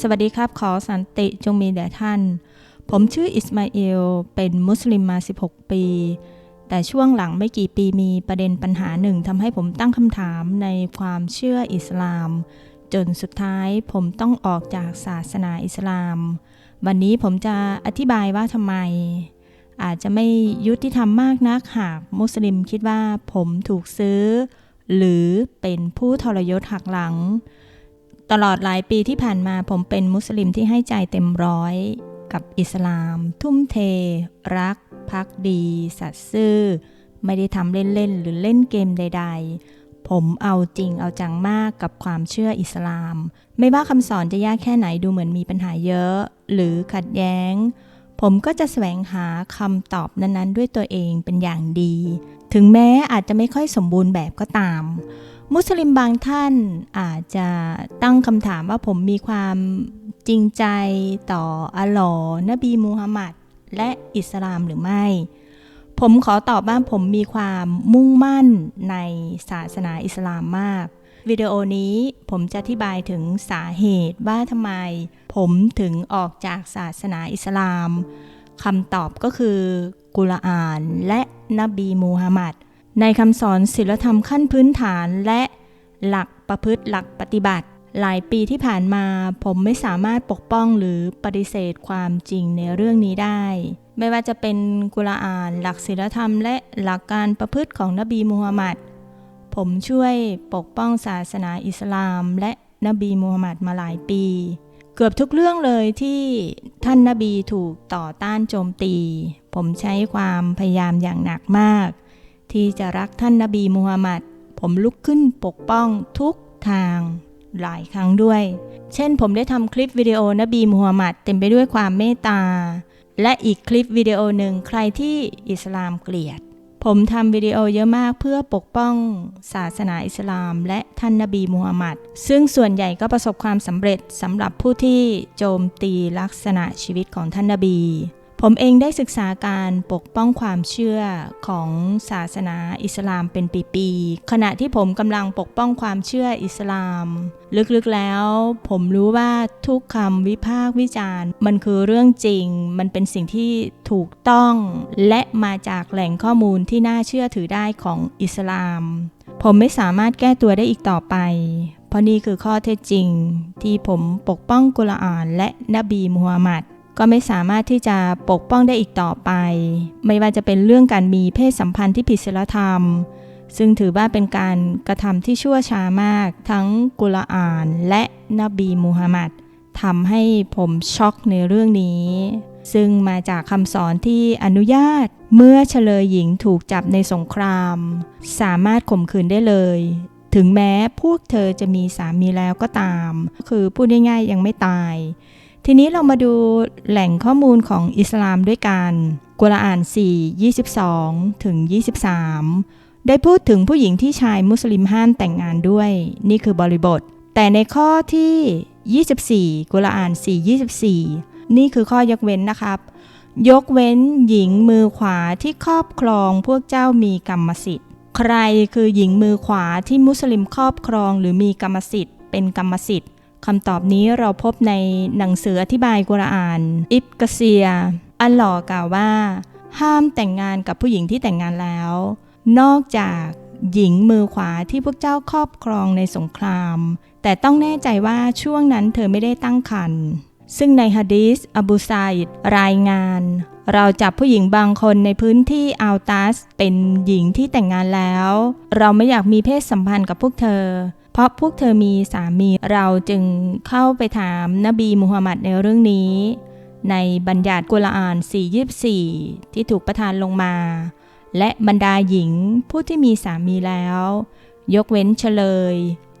สวัสดีครับ ขอสันติจงมีแด่ท่าน ผมชื่ออิสมาเอลเป็นมุสลิมมา 16 ปี แต่ช่วงหลังไม่กี่ปีมีประเด็นปัญหาหนึ่งทำให้ผมตั้งคำถามในความเชื่ออิสลาม จนสุดท้ายผมต้องออกจากศาสนาอิสลาม วันนี้ผมจะอธิบายว่าทำไม อาจจะไม่ยุติธรรมมากนักหากมุสลิมคิดว่าผมถูกซื้อ หรือเป็นผู้ทรยศหักหลัง ตลอดหลายปีที่ผ่านมาผมเป็นมุสลิมที่ให้ใจเต็มร้อยกับอิสลาม ทุ่มเท รัก พักดี สัตย์ซื่อ ไม่ได้ทำเล่นๆ หรือเล่นเกมใด ๆ ผมเอาจริงเอาจังมากกับความเชื่ออิสลาม ไม่ว่าคำสอนจะยากแค่ไหนดูเหมือนมีปัญหาเยอะ หรือขัดแย้ง ผมก็จะแสวงหาคำตอบนั้นๆ ด้วยตัวเองเป็นอย่างดี ถึงแม้อาจจะไม่ค่อยสมบูรณ์แบบก็ตาม มุสลิมบางท่านอาจจะตั้งคำถามว่าผมมีความจริงใจต่ออัลลอฮ์นบีมูฮัมมัดและอิสลามหรือไม่ ผมขอตอบว่าผมมีความมุ่งมั่นในศาสนาอิสลามมาก วิดีโอนี้ผมจะอธิบายถึงสาเหตุว่าทำไม ผมถึงออกจากศาสนาอิสลามคำตอบก็คือกุรอานและนบีมูฮัมมัด ในคำสอนศีลธรรมขั้นพื้นฐานและหลักประพฤติหลักปฏิบัติ หลายปีที่ผ่านมาผมไม่สามารถปกป้องหรือปฏิเสธความจริงในเรื่องนี้ได้ ไม่ว่าจะเป็นกุรอาน หลักศีลธรรม และหลักการประพฤติของนบีมูฮัมมัด ผมช่วยปกป้องศาสนาอิสลาม และนบีมูฮัมมัดมาหลายปี เกือบทุกเรื่องเลยที่ท่านนบีถูกต่อต้านโจมตี ผมใช้ความพยายามอย่างหนักมาก ที่จะรักท่านนบีมูฮัมมัด ผมลุกขึ้นปกป้องทุกทางหลายครั้งด้วย เช่นผมได้ทำคลิปวิดีโอนบีมูฮัมมัดเต็มไปด้วยความเมตตา และอีกคลิปวิดีโอหนึ่งใครที่อิสลามเกลียด ผมทำวิดีโอเยอะมากเพื่อปกป้องศาสนาอิสลาม และท่านนบีมูฮัมมัด ซึ่งส่วนใหญ่ก็ประสบความสำเร็จสำหรับผู้ที่โจมตีลักษณะชีวิตของท่านนบี ผมเองได้ศึกษาการปกป้องความเชื่อของศาสนาอิสลามเป็นปีๆ ขณะที่ผมกำลังปกป้องความเชื่ออิสลาม ลึกๆแล้ว ผมรู้ว่าทุกคำวิพากษ์วิจารณ์ มันคือเรื่องจริง มันเป็นสิ่งที่ถูกต้อง และมาจากแหล่งข้อมูลที่น่าเชื่อถือได้ของอิสลาม ผมไม่สามารถแก้ตัวได้อีกต่อไป เพราะนี่คือข้อเท็จจริง ที่ผมปกป้องกุรอานและนบีมูฮัมมัด ก็ไม่สามารถที่จะปกป้องได้อีกต่อไป ไม่ว่าจะเป็นเรื่องการมีเพศสัมพันธ์ที่ผิดศีลธรรม ซึ่งถือว่าเป็นการกระทำที่ชั่วช้ามาก ทั้งกุรอานและนบีมูฮัมมัดทำให้ผมช็อกในเรื่องนี้ ซึ่งมาจากคำสอนที่อนุญาตเมื่อเฉลยหญิงถูกจับในสงคราม สามารถข่มขืนได้เลย ถึงแม้พวกเธอจะมีสามีแล้วก็ตาม คือพูดง่ายๆยังไม่ตาย ทีนี้เรามาดูแหล่งข้อมูลของอิสลามด้วยกัน กุรอาน 4 22 ถึง 23 ได้พูดถึงผู้หญิงที่ชายมุสลิมห้ามแต่งงานด้วย นี่คือบริบท แต่ในข้อที่ 24 กุรอาน 4 24 นี่คือข้อยกเว้นนะครับ ยกเว้นหญิงมือขวาที่ครอบครองพวกเจ้ามีกรรมสิทธิ์ ใครคือหญิงมือขวาที่มุสลิมครอบครองหรือมีกรรมสิทธิ์ เป็นกรรมสิทธิ์ คำตอบนี้เราพบในหนังสืออธิบายกุรอาน อิบกเซีย อัลลอฮ์กล่าวว่า ห้ามแต่งงานกับผู้หญิงที่แต่งงานแล้ว นอกจากหญิงมือขวาที่พวกเจ้าครอบครองในสงคราม แต่ต้องแน่ใจว่าช่วงนั้นเธอไม่ได้ตั้งครรภ์ซึ่งในฮะดีษอบูไซด์รายงาน เราจับผู้หญิงบางคนในพื้นที่อัลตัสเป็นหญิงที่แต่งงานแล้ว เราไม่อยากมีเพศสัมพันธ์กับพวกเธอ เพราะพวกเธอมีสามีเราจึงเข้าไปถามนบีมูฮัมมัดในเรื่องนี้ ในบัญญัติกุรอาน 424 ที่ถูกประทานลงมา และบรรดาหญิงผู้ที่มีสามีแล้ว ยกเว้นเฉลย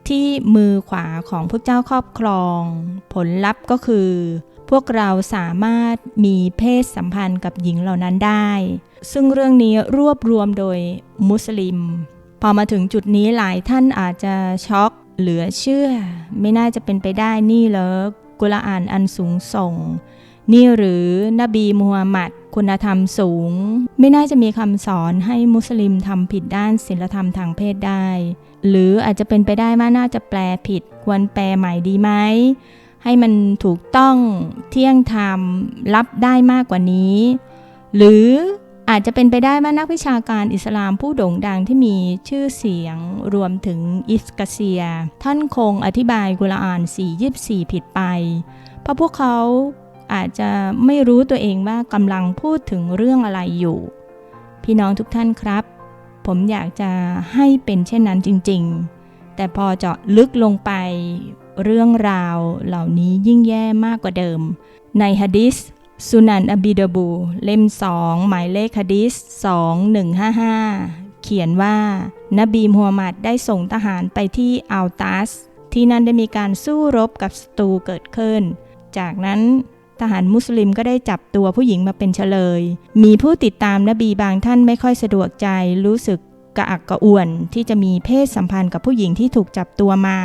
ที่มือขวาของพวกเจ้าครอบครอง ผลลัพธ์ก็คือ พวกเราสามารถมีเพศสัมพันธ์กับหญิงเหล่านั้นได้ ซึ่งเรื่องนี้รวบรวมโดยมุสลิม พอมาถึงจุดนี้หลายท่านอาจจะช็อกเหลือเชื่อ ไม่น่าจะเป็นไปได้นี่เหรอกุรอานอันสูงส่ง นี่หรือนบีมูฮัมมัดคุณธรรมสูง ไม่น่าจะมีคำสอนให้มุสลิมทำผิดด้านศีลธรรมทางเพศได้ หรืออาจจะเป็นไปได้ว่าน่าจะแปลผิด ควรแปลใหม่ดีไหมให้มันถูกต้องเที่ยงธรรมรับได้มากกว่านี้ หรือ อาจจะเป็นไปได้ว่านักวิชาการอิสลามผู้โด่งดังที่มีชื่อเสียงรวมถึงอิสกาเซีย ท่านคงอธิบายกุรอาน424 ผิดไป เพราะพวกเขาอาจจะไม่รู้ตัวเองว่ากำลังพูดถึงเรื่องอะไรอยู่ พี่น้องทุกท่านครับ ผมอยากจะให้เป็นเช่นนั้นจริง ๆ แต่พอเจาะลึกลงไปเรื่องราวเหล่านี้ยิ่งแย่มากกว่าเดิม ในฮะดิษ สุนันอบิดาบู เล่มสองหมายเลขฮะดิษ2155 เขียนว่า นบีมูฮัมหมัดได้ส่งทหารไปที่อัลตัส ที่นั่นได้มีการสู้รบกับศัตรูเกิดขึ้น จากนั้นทหารมุสลิมก็ได้จับตัวผู้หญิงมาเป็นเฉลย มีผู้ติดตามนบีบางท่านไม่ค่อยสะดวกใจรู้สึกกระอักกระอ่วนที่จะมีเพศสัมพันธ์กับผู้หญิงที่ถูกจับตัวมา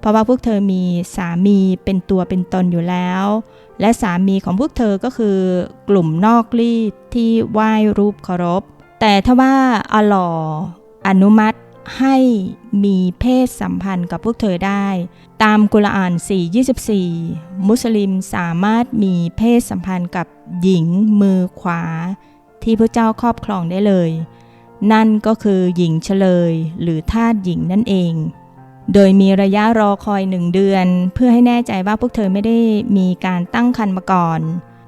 เพราะว่าพวกเธอมีสามีเป็นตัวเป็นตนอยู่แล้ว และสามีของพวกเธอก็คือกลุ่มนอกรีดที่ไหว้รูปเคารพ แต่ถ้าว่าอัลลออนุมัติให้มีเพศสัมพันธ์กับพวกเธอได้ ตามกุรอาน 4.24 มุสลิมสามารถมีเพศสัมพันธ์กับหญิงมือขวา ที่พระเจ้าครอบครองได้เลย นั่นก็คือหญิงเฉลยหรือทาสหญิงนั่นเอง โดยมีระยะรอคอยหนึ่งเดือน เพื่อให้แน่ใจว่าพวกเธอไม่ได้มีการตั้งครรภ์มาก่อน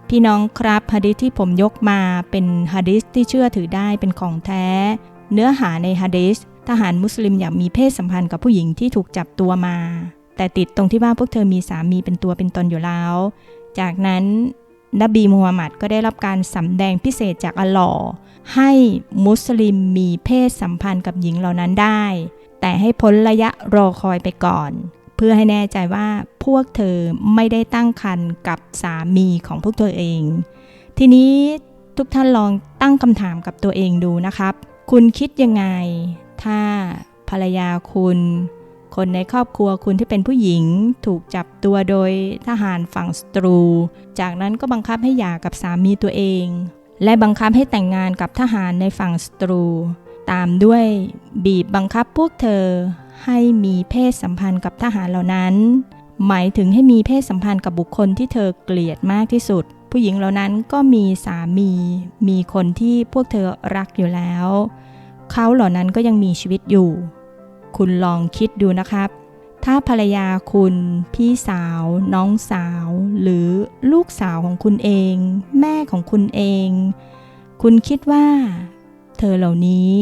พี่น้องครับฮะดิษที่ผมยกมาเป็นฮะดิษที่เชื่อถือได้เป็นของแท้ เนื้อหาในฮะดิษทหารมุสลิมอยากมีเพศสัมพันธ์กับผู้หญิงที่ถูกจับตัวมา แต่ติดตรงที่ว่าพวกเธอมีสามีเป็นตัวเป็นตนอยู่แล้ว จากนั้นนบีมูฮัมหมัดก็ได้รับการสำแดงพิเศษจากอัลลอฮ์ให้มุสลิมมีเพศสัมพันธ์กับหญิงเหล่านั้นได้ แต่ให้พ้นระยะรอคอยไปก่อน เพื่อให้แน่ใจว่าพวกเธอไม่ได้ตั้งครรภ์กับสามีของพวกเธอเอง ทีนี้ทุกท่านลองตั้งคำถามกับตัวเองดูนะครับ คุณคิดยังไง ถ้าภรรยาคุณ คนในครอบครัวคุณที่เป็นผู้หญิง ถูกจับตัวโดยทหารฝั่งสตรู จากนั้นก็บังคับให้หย่ากับสามีตัวเอง และบังคับให้แต่งงานกับทหารในฝั่งสตรู ตามด้วยบีบบังคับพวกเธอให้มีเพศสัมพันธ์กับทหารเหล่านั้น หมายถึงให้มีเพศสัมพันธ์กับบุคคลที่เธอเกลียดมากที่สุด ผู้หญิงเหล่านั้นก็มีสามี มีคนที่พวกเธอรักอยู่แล้ว เขาเหล่านั้นก็ยังมีชีวิตอยู่ คุณลองคิดดูนะครับ ถ้าภรรยาคุณ พี่สาว น้องสาว หรือลูกสาวของคุณเอง แม่ของคุณเอง คุณคิดว่า เธอเหล่านี้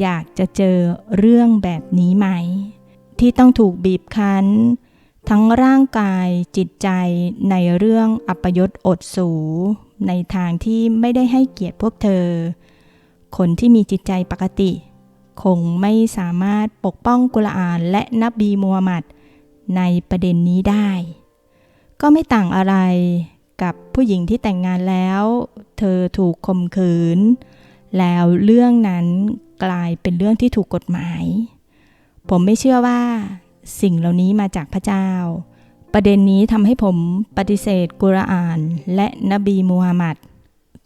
อยากจะเจอเรื่องแบบนี้ไหม ที่ต้องถูกบีบคั้น ทั้งร่างกายจิตใจในเรื่องอัปยศอดสู ในทางที่ไม่ได้ให้เกียรติพวกเธอ คนที่มีจิตใจปกติ คงไม่สามารถปกป้องกุรอานและนบีมูฮัมหมัดในประเด็นนี้ได้ ก็ไม่ต่างอะไรกับผู้หญิงที่แต่งงานแล้ว เธอถูกข่มขืน แล้วเรื่องนั้นกลายเป็นเรื่องที่ถูกกฎหมาย ผมไม่เชื่อว่า สิ่งเหล่านี้มาจากพระเจ้า ประเด็นนี้ทำให้ผมปฏิเสธกุรอาน และนบีมูฮัมหมัด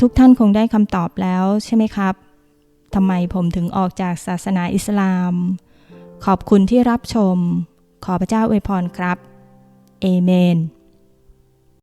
ทุกท่านคงได้คำตอบแล้วใช่ไหมครับทำไมผมถึงออกจากศาสนาอิสลาม ขอบคุณที่รับชม ขอพระเจ้าอวยพรครับ เอเมน